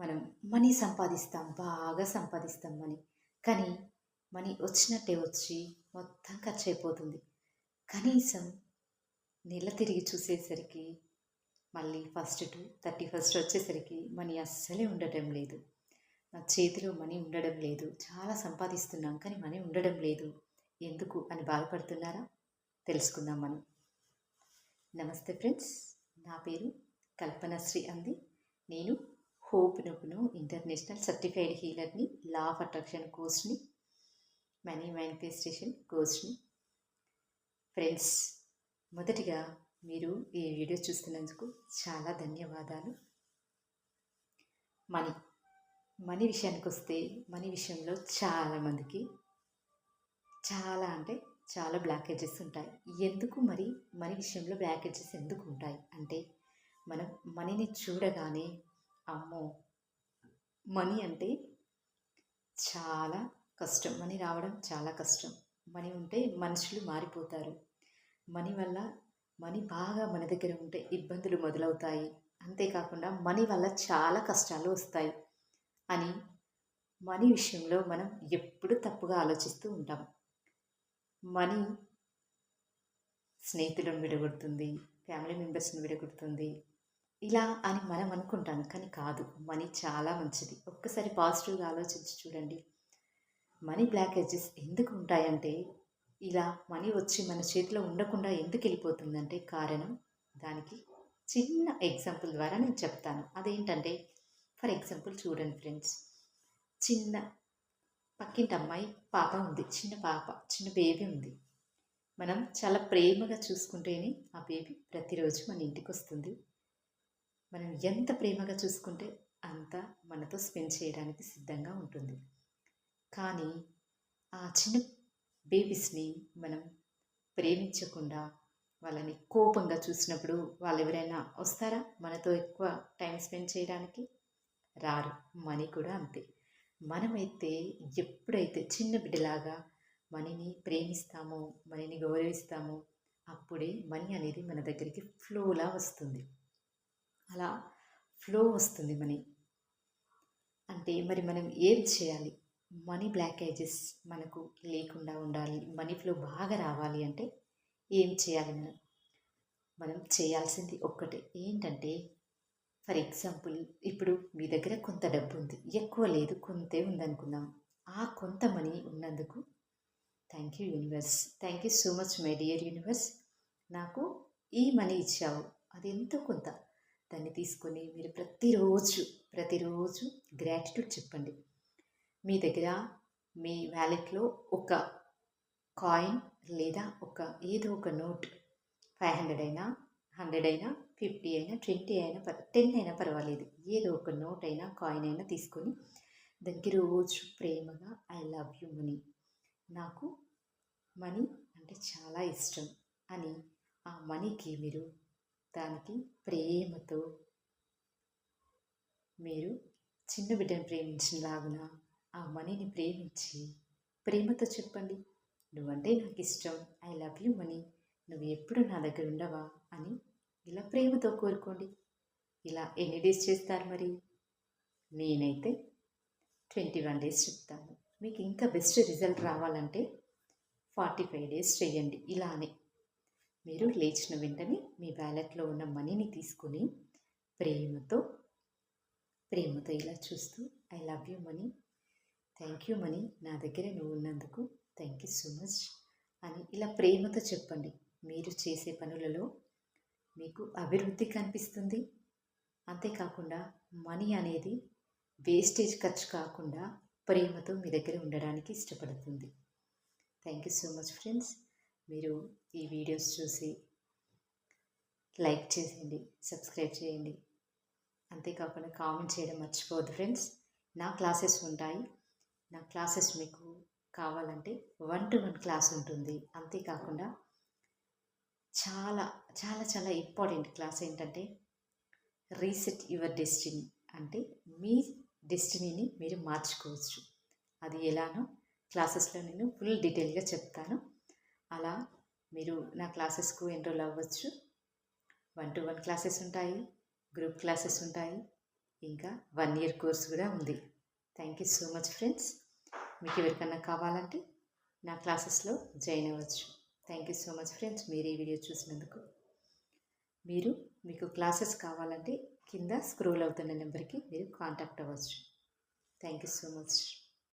మనం మనీ సంపాదిస్తాం బాగా సంపాదిస్తాం మనీ. కానీ మనీ వచ్చినట్టే వచ్చి మొత్తం ఖర్చు అయిపోతుంది కనీసం నెల తిరిగి చూసేసరికి మళ్ళీ ఫస్ట్ టు థర్టీ ఫస్ట్ వచ్చేసరికి మనీ అస్సలే ఉండటం లేదు. నా చేతిలో మనీ ఉండడం లేదు. చాలా సంపాదిస్తున్నాం కానీ మనీ ఉండడం లేదు. ఎందుకు అని బాధపడుతున్నారా? తెలుసుకుందాం మనం. నమస్తే ఫ్రెండ్స్ నా పేరు కల్పనశ్రీ అంది. నేను హోప్ నుకును ఇంటర్నేషనల్ సర్టిఫైడ్ హీలర్ని లా ఆఫ్ అట్రాక్షన్ కోర్స్ని మనీ మేనిఫెస్టేషన్ కోర్స్ని ఫ్రెండ్స్ మొదటిగా మీరు ఈ వీడియో చూస్తున్నందుకు చాలా ధన్యవాదాలు. మనీ మనీ విషయానికి వస్తే మనీ విషయంలో చాలామందికి చాలా అంటే చాలా బ్లాకేజెస్ ఉంటాయి. ఎందుకు మరి? మనీ విషయంలో బ్లాకేజెస్ ఎందుకు ఉంటాయి? అంటే మనం మనీని చూడగానే అమ్మో! మనీ అంటే చాలా కష్టం. మనీ రావడం చాలా కష్టం. మనీ ఉంటే మనుషులు మారిపోతారు. మనీ వల్ల మనీ బాగా మన దగ్గర ఉంటే ఇబ్బందులు మొదలవుతాయి. అంతేకాకుండా మనీ వల్ల చాలా కష్టాలు వస్తాయి అని మనీ విషయంలో మనం ఎప్పుడు తప్పుగా ఆలోచిస్తూ ఉంటాం. మనీ స్నేహితులను విడగొడుతుంది ఫ్యామిలీ మెంబర్స్ని విడగొడుతుంది ఇలా అని మనం అనుకుంటాం కానీ కాదు. మనీ చాలా మంచిది. ఒక్కసారి పాజిటివ్గా ఆలోచించి చూడండి. మనీ బ్లాకేజెస్ ఎందుకు ఉంటాయంటే ఇలా మనీ వచ్చి మన చేతిలో ఉండకుండా ఎందుకు వెళ్ళిపోతుందంటే కారణం దానికి చిన్న ఎగ్జాంపుల్ ద్వారా నేను చెప్తాను. అదేంటంటే ఫర్ ఎగ్జాంపుల్ చూడండి ఫ్రెండ్స్. చిన్న పక్కింటి అమ్మాయి పాప ఉంది. చిన్న పాప చిన్న బేబీ ఉంది. మనం చాలా ప్రేమగా చూసుకుంటేనే ఆ బేబీ ప్రతిరోజు మన ఇంటికి వస్తుంది. మనం ఎంత ప్రేమగా చూసుకుంటే అంత మనతో స్పెండ్ చేయడానికి సిద్ధంగా ఉంటుంది. కానీ ఆ చిన్న బేబీస్ని మనం ప్రేమించకుండా వాళ్ళని కోపంగా చూసినప్పుడు వాళ్ళు ఎవరైనా వస్తారా? మనతో ఎక్కువ టైం స్పెండ్ చేయడానికి? రారు. మనీ కూడా అంతే. మనమైతే ఎప్పుడైతే చిన్న బిడ్డలాగా మనీని ప్రేమిస్తామో మనీని గౌరవిస్తామో అప్పుడే మనీ అనేది మన దగ్గరికి ఫ్లోలా వస్తుంది. అలా ఫ్లో వస్తుంది మనీ. అంటే మరి మనం ఏం చేయాలి? మనీ బ్లాకేజెస్ మనకు లేకుండా ఉండాలి మనీ ఫ్లో బాగా రావాలి అంటే ఏం చేయాలి మనం? మనం చేయాల్సింది ఒక్కటే. ఏంటంటే ఫర్ ఎగ్జాంపుల్ ఇప్పుడు మీ దగ్గర కొంత డబ్బు ఉంది ఎక్కువ లేదు కొంతే ఉందనుకుందాం. ఆ కొంత మనీ ఉన్నందుకు thank you universe. Thank you so much my dear universe. నాకు ఈ మనీ ఇచ్చావు. అది ఎంతో కొంత. దాన్ని తీసుకొని మీరు ప్రతిరోజు ప్రతిరోజు గ్రాటిట్యూడ్ చెప్పండి. మీ దగ్గర మీ వ్యాలెట్లో ఒక కాయిన్ లేదా ఒక ఏదో ఒక నోట్ ఫైవ్ హండ్రెడ్ అయినా హండ్రెడ్ అయినా ఫిఫ్టీ అయినా ట్వంటీ అయినా పర్ టెన్ అయినా పర్వాలేదు. ఏదో ఒక నోట్ అయినా కాయిన్ అయినా తీసుకొని దానికి రోజు ప్రేమగా ఐ లవ్ యూ మనీ నాకు మనీ అంటే చాలా ఇష్టం అని ఆ మనీకి మీరు దానికి ప్రేమతో మీరు చిన్న బిడ్డను ప్రేమించినలాగున ఆ మనీని ప్రేమించి ప్రేమతో చెప్పండి. నువ్వంటే నాకు ఇష్టం ఐ లవ్ యూ మనీ నువ్వు ఎప్పుడు నా దగ్గర ఉండవా? అని ఇలా ప్రేమతో కోరుకోండి. ఇలా ఎన్ని డేస్ చేస్తారు మరి? నేనైతే ట్వంటీ వన్ డేస్ చెప్తాను. మీకు ఇంకా బెస్ట్ రిజల్ట్ రావాలంటే ఫార్టీ ఫైవ్ డేస్ చేయండి ఇలానే. మీరు లేచిన వెంటనే మీ వ్యాలెట్లో ఉన్న మనీని తీసుకొని ప్రేమతో ప్రేమతో ఇలా చూస్తూ I love you money. Thank you money. నా దగ్గర నువ్వు ఉన్నందుకు థ్యాంక్ యూ సో మచ్ అని ఇలా ప్రేమతో చెప్పండి. మీరు చేసే పనులలో మీకు అభివృద్ధి కనిపిస్తుంది. అంతేకాకుండా మనీ అనేది వేస్టేజ్ ఖర్చు కాకుండా ప్రేమతో మీ దగ్గర ఉండడానికి ఇష్టపడుతుంది. Thank you so much friends. మీరు ఈ వీడియోస్ చూసి లైక్ చేసేయండి సబ్స్క్రైబ్ చేయండి. అంతేకాకుండా కామెంట్ చేయడం మర్చిపోవద్దు ఫ్రెండ్స్. నా క్లాసెస్ ఉంటాయి. నా క్లాసెస్ మీకు కావాలంటే వన్ టు వన్ క్లాస్ ఉంటుంది. అంతేకాకుండా చాలా చాలా చాలా ఇంపార్టెంట్ క్లాస్ ఏంటంటే రీసెట్ యువర్ డెస్టినీ అంటే మీ డెస్టినీని మీరు మార్చుకోవచ్చు. అది ఎలానో క్లాసెస్లో నేను ఫుల్ డీటెయిల్గా చెప్తాను. అలా మీరు నా క్లాసెస్కు ఎన్రోల్ అవ్వచ్చు. వన్ టు వన్ క్లాసెస్ ఉంటాయి గ్రూప్ క్లాసెస్ ఉంటాయి ఇంకా వన్ ఇయర్ కోర్స్ కూడా ఉంది. Thank you so much friends. మీకు ఎవరికన్నా కావాలంటే నా క్లాసెస్లో జాయిన్ అవ్వచ్చు. Thank you so much friends మీరు ఈ వీడియో చూసినందుకు. మీరు మీకు క్లాసెస్ కావాలంటే కింద స్క్రోల్ అవుతున్న నెంబర్కి మీరు కాంటాక్ట్ అవ్వచ్చు. Thank you so much.